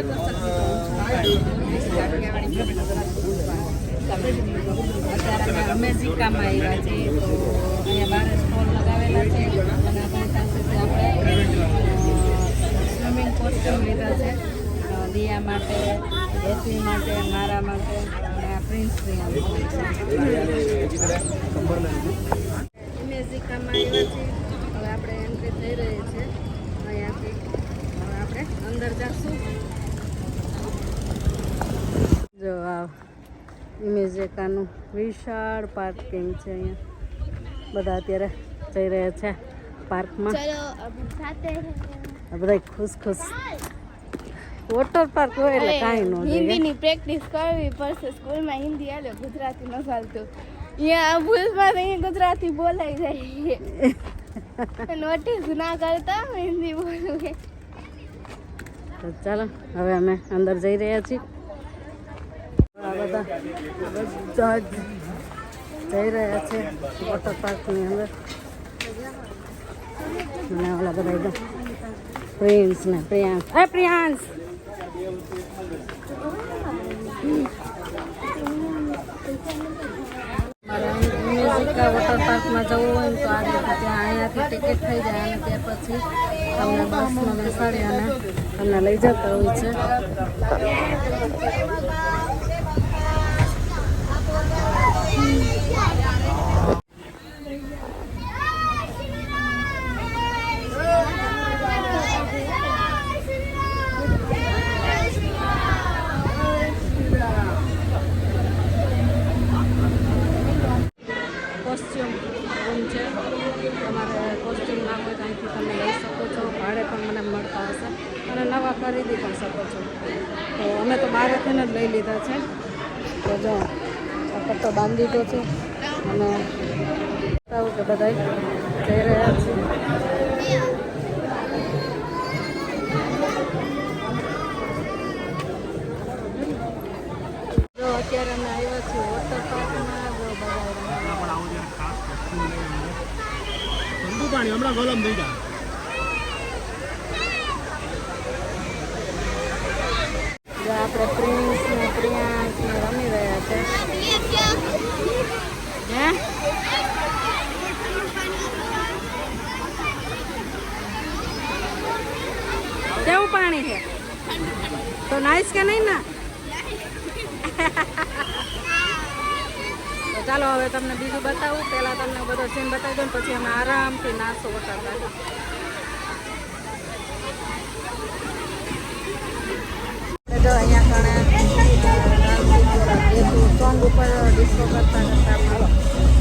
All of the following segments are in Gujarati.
અત્યારે આવ્યા છીએ તો અહીંયા બાર સ્ટોલ લગાવેલા છે અને આપણી પાસેથી આપણે સ્વિમિંગ કોસ્ટ્યુમ લીધા છે દિયા માટે હેતવી માટે મારા માટે અને પ્રિન્સ ઇમેઝિકામાં આવ્યા છીએ હવે આપણે એન્ટ્રી થઈ રહી છે અહીંયાથી હવે આપણે અંદર જઈશું જો આ મ્યુઝિકાનું વિશાળ પાર્કિંગ છે અહીંયા? બધા અત્યારે જઈ રહ્યા છે પાર્કમાં. બધા ખુશ ખુશ. વોટર પાર્ક હોય એટલે કાંઈ ન હિન્દીની પ્રેક્ટિસ કરવી પડશે. સ્કૂલમાં હિન્દી આલે ગુજરાતી ન ચાલતું અહીંયા ભૂલમાં નહીં ગુજરાતી બોલાઈ જાય. નોટિસ ના કરતા હિન્દી બોલું તો ચાલો હવે અમે અંદર જઈ રહ્યા છીએ. બધા બધા જઈ રહ્યા છે વોટર પાર્કની અંદર. અને ઓલા બધા એકદમ પ્રિન્સ ને પ્રિયાંશ. હા પ્રિયાંશ! મ્યુઝિકા વોટર પાર્કમાં જવું હોય તો આ રીતે ત્યાં અહીંયાથી ટિકિટ થઈ જાય અને ત્યાર પછી તમને બસમાં બેસાડી અને તમને લઈ જતા હોય છે. કોસ્ચ્યુમ રૂમ છે. તમારે કોસ્ચ્યુમ ના હોય તો તમે લઈ શકો છો. ભાડે પણ મને મળતા હશે. અને નવા ખરીદી પણ શકો છો. તો અમે તો બહારેથી જ લઈ લીધા છે. તો જો પટ્ટો બાંધી દીધો છે. અને બતાવું કે બધા જઈ રહ્યા છે. જો અત્યારે અમે આવ્યા છીએ વોટર પાર્કમાં જો બધા ઠંડુ પાણી હમણાં ગરમ થઈ જાય જો આપણે પ્રિન્સ ને પ્રિયાંશ ને રમી રહ્યા છે હે કેવું પાણી છે તો નાઈસ કે નહીં ના તો ચાલો હવે તમને બીજું બતાવું. પહેલાં તમને બધો સીન બતાવી દઉં પછી અમે આરામથી નાસ્તો જો અહીંયા કણે સોંગ ઉપર ડિસ્કો કરતા કરતા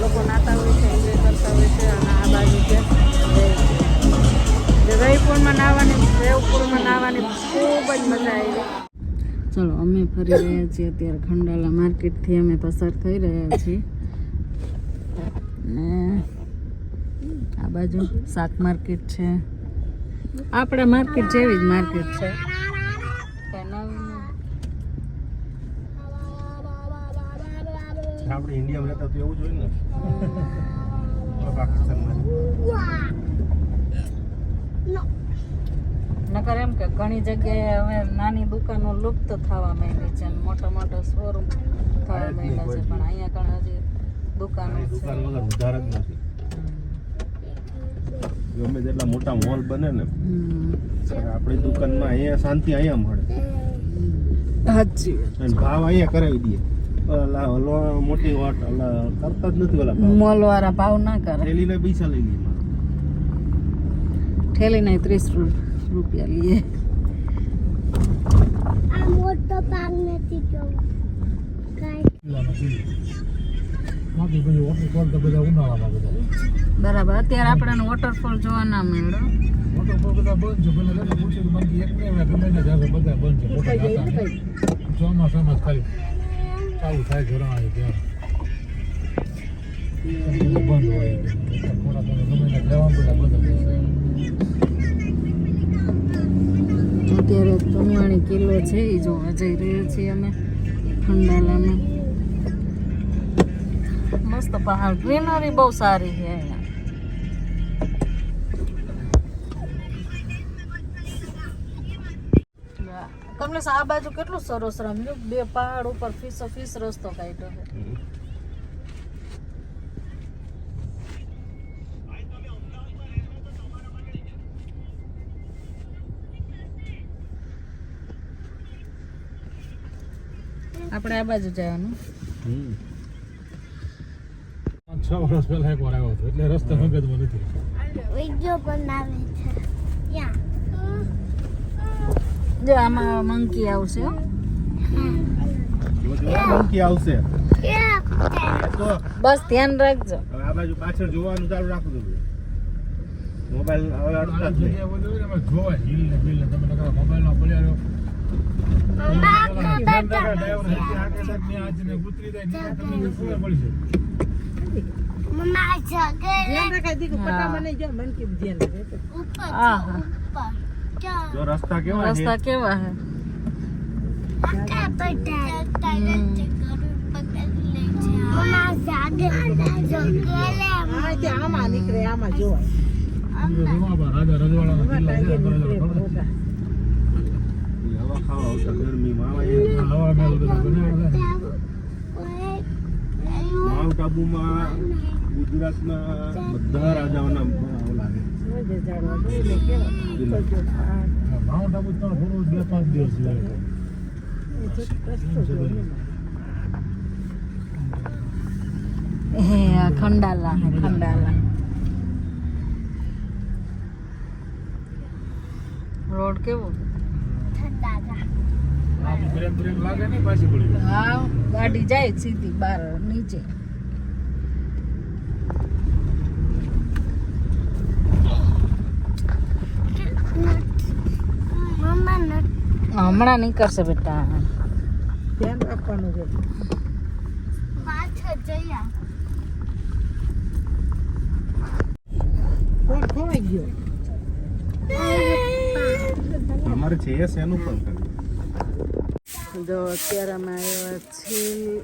લોકો નાતા હોય છે એન્જોય કરતા હોય છે અને આ બાજુ છે. જયપુરમાં નાહવાની દેવપુરમાં નાહવાની ખૂબ જ મજા આવી ચલો, અમે ફરી રહ્યા છીએ અત્યારે ખંડાલા માર્કેટથી અમે પસાર થઈ રહ્યા છીએ. આ બાજુ શાક માર્કેટ છે. આપણા માર્કેટ જેવી જ માર્કેટ છે. આપણે ઇન્ડિયામાં રહેતા તો એવું જ ને. પાકિસ્તાનમાં. નકર એમ કે ઘણી જગ્યાએ હવે નાની દુકાનો લુપ્ત થવા માંડી છે મોટા મોટા શોરૂમ થવા માંડ્યા છે. પણ અહીંયા કણ હજી દુકાનો દુકાન વગર ઉધાર જ નથી. ગમે તેટલા મોટા મોલ બને ને આપણી દુકાનમાં અહીંયા શાંતિ અહીંયા મળે. સાચી અને ભાવ અહીંયા કરાવી દઈએ. ઓલા મોટી હોટ ઓલા કરતા જ નથી ઓલા ભાવ. મોલ વાળા ભાવ ના કરે. થેલીને પૈસા લઈ લઈએ નહીં ત્રીસ રૂપિયા લઈએ. આ મોટો પાક નથી જોવું. બરાબર. અત્યારે આપણને વોટરફોલ જોવા ના મળ્યો. ચોમાસામાં ખાલી ચાલુ થાય ઝરણા ત્યાં બંધ હોય થોડા તમે ગમે ત્યાં લેવાનું બધા બંધ અત્યારે ટુંવાણી કિલ્લો છે એ જોવા જઈ રહ્યા છીએ અમે ખંડાલામાં. મસ્ત પહાડ. ગ્રીનરી બહુ સારી છે અહીંયા. તમને આ બાજુ કેટલું સરસ રમ્યું? બે પહાડ ઉપર ફીસ ફીસ રસ્તો કાઢ્યો છે. આપણે આ બાજુ જવાનું. છ વર્ષ પહેલા એક વાર આવ્યો હતો એટલે રસ્તો મગજમાં નથી વીડિયો બનાવે છે. યા જો આમાં મંકી આવશે મંકી આવશે. તો બસ ધ્યાન રાખજો. હવે આ બાજુ પાછળ જોવાનું ચાલુ રાખો તમે. મોબાઈલ હવે અડતા જ બધું હોય ને હિલ ને બિલ ને તમે મોબાઈલમાં પડ્યા રહ્યો ડ્રાઈવર હજી આગળ ને ઉતરી જાય નીચે તમને ખબર મમ્મા જગર હા. હા જો રસ્તા કેવા છે? રસ્તા કેવા હે રમાબા, રાજા રજવાડાના કિલ્લા છે, ખબર છે? હવા ખાવા આવતા ગરમીમાં આવા હવા મહેલ બધા બનાવેલા છે. માઉન્ટ આબુમાં ગુજરાતના બધા રાજાઓના ઓલા છે કિલ્લા. હા, માઉન્ટ આબુ તો થોડું બે પાંચ દિવસ જાય હે આ ખંડાલા હે ખંડાલા રોડ કેવો આમ બ્રેક બ્રેક લાગે ને પાછી પડી જાય. હા ગાડી જાય સીધી બાર નીચે હમણાં નીકળશે બેટા. પાછળ જઈએ અમારે છે શેનું પણ જો અત્યારે અમે આવ્યા છીએ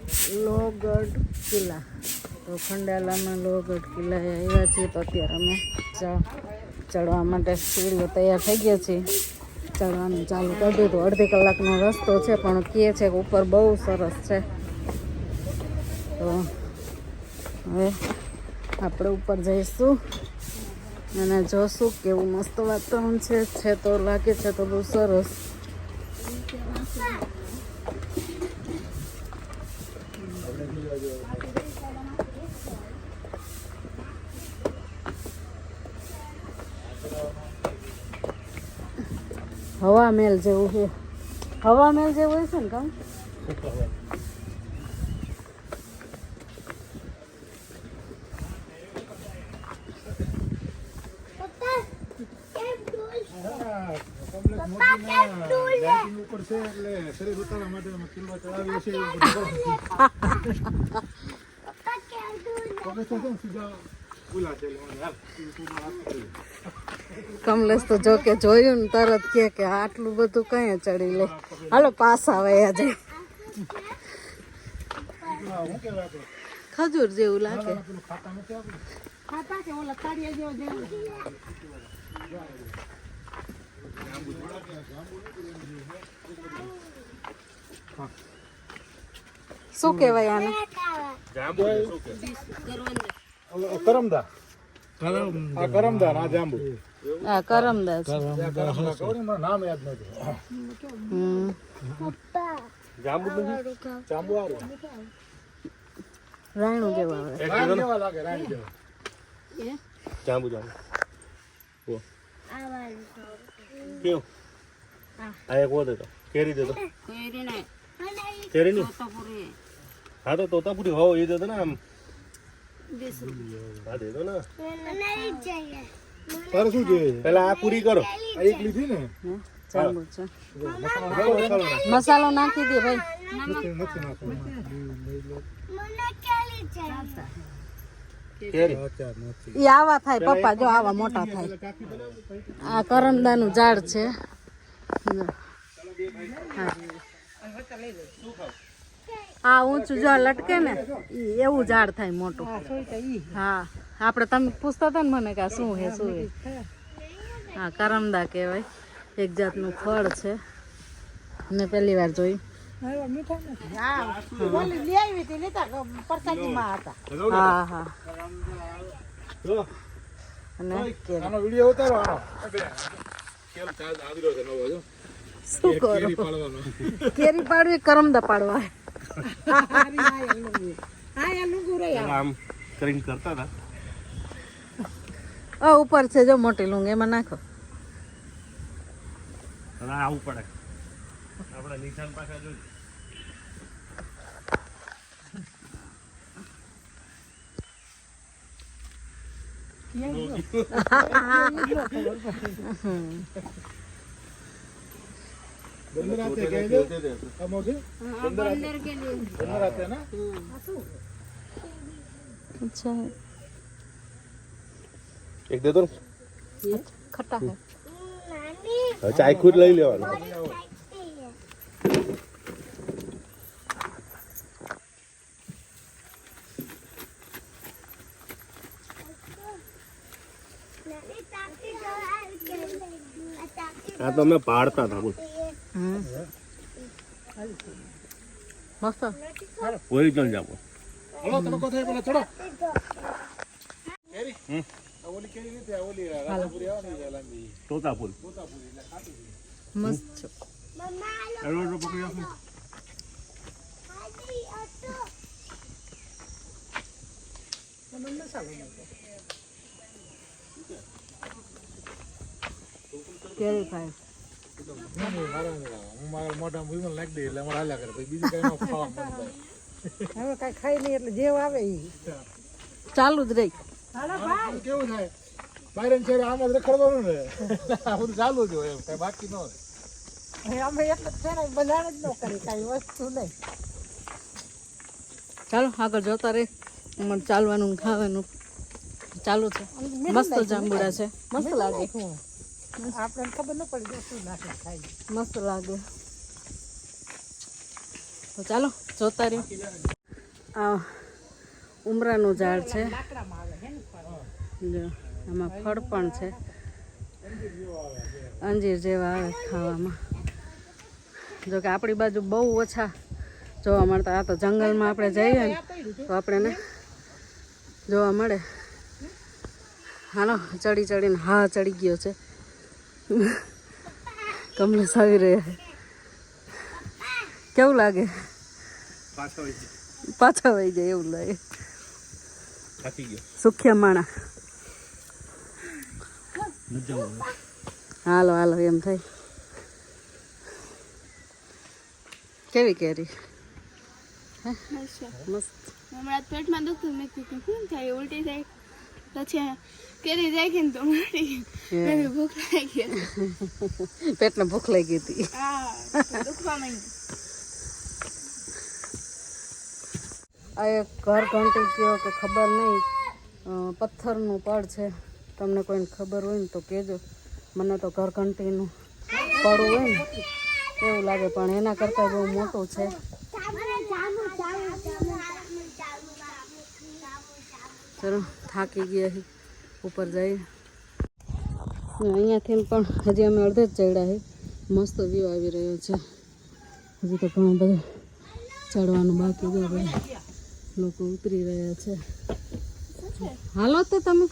લોગઢ કિલ્લા. તો ખંડાલામાં લોગઢ કિલ્લાએ આવ્યા છીએ તો અત્યારે અમે ચડવા માટે સીડીઓ તૈયાર થઈ ગયા છીએ. ચડવાનું ચાલુ કરી દીધું. અડધી કલાકનો રસ્તો છે, પણ કહે છે કે ઉપર બહુ સરસ છે. તો હવે આપણે ઉપર જઈશું અને જોશું કેવું મસ્ત વાતાવરણ છે. છે તો લાગે છે તો બહુ સરસ. હવા મહેલ જેવું છે. હવા મહેલ જેવું હોય છે ને કામ? પપ્પા કેમ સીધા કમલેશ તો જો કે જોયું ને તરત કે કે આટલું બધું કઈ ચડી લે. હાલો પાસા આવે આજે હું કહેવાય આપણે ખજૂર જેવું લાગે. શું કહેવાય આને? કરમદા કરમદા આ જાંબુ. આ કરમદાસ. નામ યાદ નથી જાંબુ નથી જાંબુ રાયણું જેવું આવે. રાણી જેવા લાગે રાણી જેવા જાંબુ જાંબુ કેવું આ એક વધે તો કેરી દેતો કેરી નહીં હા તો તોતાપુરી હોવ એ દેતો ને આમ. હા દેતો ને. તારે શું જોઈએ? પેલા આ પૂરી કરો. આ એક લીધી ને? મસાલો નાખી દે ભાઈ. એ આવા થાય પપ્પા જો આવા મોટા થાય. આ કરમદાનું ઝાડ છે. હા. આ ઊંચું જો લટકે ને એવું ઝાડ થાય મોટું. હા. આપણે તમે પૂછતા હતા ને મને કે શું હે શું હે હા કરમદા કહેવાય એક જાતનું ફળ છે મેં પહેલી વાર જોઈ હા હા અને શું કરો કેરી પાડવી કરમદા પાડવા પેલા આમ કરીને કરતા હતા આ ઉપર છે જો મોટી લૂંગ એમાં નાખો. અચ્છા આવું પડે આપણા નિશાન પાછા જોઈ બંદર એક દે તો ને ખટ્ટા હે હવે ચાખું જ લઈ લેવાનું આ તો અમે પાડતા હતા મસ્ત ઓરિજિનલ જામો હલો તમે કોથે પેલા ચડો તોતાપુર મસ્ત કેરી મારા મોઢા વિમલ નાખી દે એટલે અમારે હાલ્યા કરે પછી બીજું કઈ ખાવા હવે કઈ ખાઈ નહીં એટલે જેવ આવે ચાલુ જ રહી કેવું થાય? બાયરન છે આમ જ રખડવાનું ને. આ બધું ચાલુ જ હોય એમ કઈ બાકી ન હોય. ચાલો આગળ જોતા રહી. અમારે ચાલવાનું ખાવાનું ચાલુ છે. મસ્ત જાંબુડા છે. મસ્ત લાગે. આપણે ખબર ન પડી મસ્ત લાગે. તો ચાલો જોતા રહ્યો આ ઉમરાનું ઝાડ છે. જો આમાં ફળ પણ છે. અંજીર જેવા આવે ખાવામાં. જો કે આપણી બાજુ બહુ ઓછા જોવા મળતા. આ તો જંગલમાં આપણે જઈએ ને તો આપણને જોવા મળે. હાલો ચડી ચડીને હા ચડી ગયો છે. કમલેશ આવી રહ્યા કેવું લાગે? પાછા વહી જાય એવું લાગે. સુખ્યા માણા. હાલો હાલો એમ થાય. કેવી કેરી? મસ્ત. હમણાં પેટમાં દુખતું મેં કીધું શું થાય? ઉલટી થાય પછી કેરી જાય કે ને તો ગઈ ભૂખ લાગી પેટને ભૂખ લાગી હતી. દુખવા માંડી આ એક ઘર ઘંટી કયો કે ખબર નહીં. પથ્થરનું પડ છે. તમને કોઈને ખબર હોય ને તો કહેજો. મને તો ઘર ઘંટીનું પડવું હોય ને, એવું લાગે. પણ એના કરતાં બહુ મોટું છે. ચલો, થાકી ગયા ઉપર જઈએ. અહીંયાથી પણ હજી અમે અડધે જ ચડ્યા છે મસ્ત વ્યૂ આવી રહ્યો છે. હજી તો ઘણું બધું ચડવાનું બાકી છે. લોકો ઉતરી રહ્યા છે. હાલો તો તમે.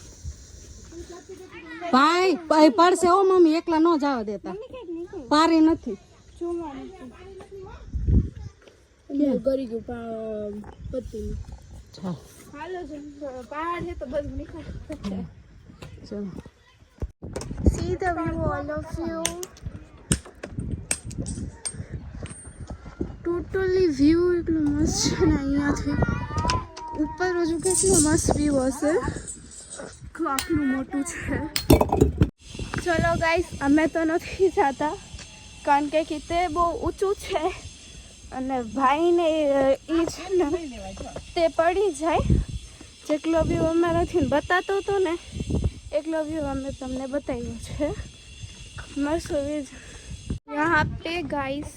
ભાઈ ભાઈ પડશે ઓ મમ્મી એકલા ન જવા દેતા. પારી નથી. See the view, all of you. Totally view એટલું મસ્ત છે ને અહીંયાથી ઉપર હજુ કેટલું મસ્ત વ્યૂ હશે. આટલું મોટું છે ચલો ગાઈસ અમે તો નથી જતા કારણ કે કીતે બહુ ઊંચું છે અને ભાઈને એ છે ને તે પડી જાય જેટલો વ્યૂ અમારાથી બતાતો હતો ને એટલો વ્યૂ અમે તમને બતાવ્યો છે મસ્ત व्यू यहाँ पे गाइस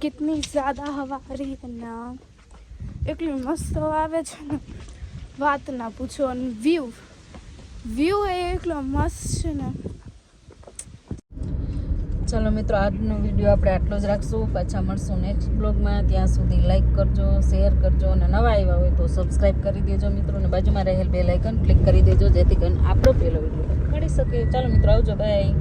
कितनी ज़्यादा हवा आ रही है ना એટલી મસ્ત હવા આવે છે ને વાત ના પૂછો અને વ્યૂ વ્યૂ એ એટલો મસ્ત છે ને. ચાલો મિત્રો, આજનો વીડિયો આપણે આટલો જ રાખશું. પાછા મળશું નેક્સ્ટ બ્લોગમાં ત્યાં સુધી લાઇક કરજો શેર કરજો અને નવા આવ્યા હોય તો સબસ્ક્રાઈબ કરી દેજો મિત્રો અને બાજુમાં રહેલ બે લાઇકન ક્લિક કરી દેજો જેથી કરીને આપણો પહેલો વીડિયો મળી શકે. ચાલો મિત્રો, આવજો બાય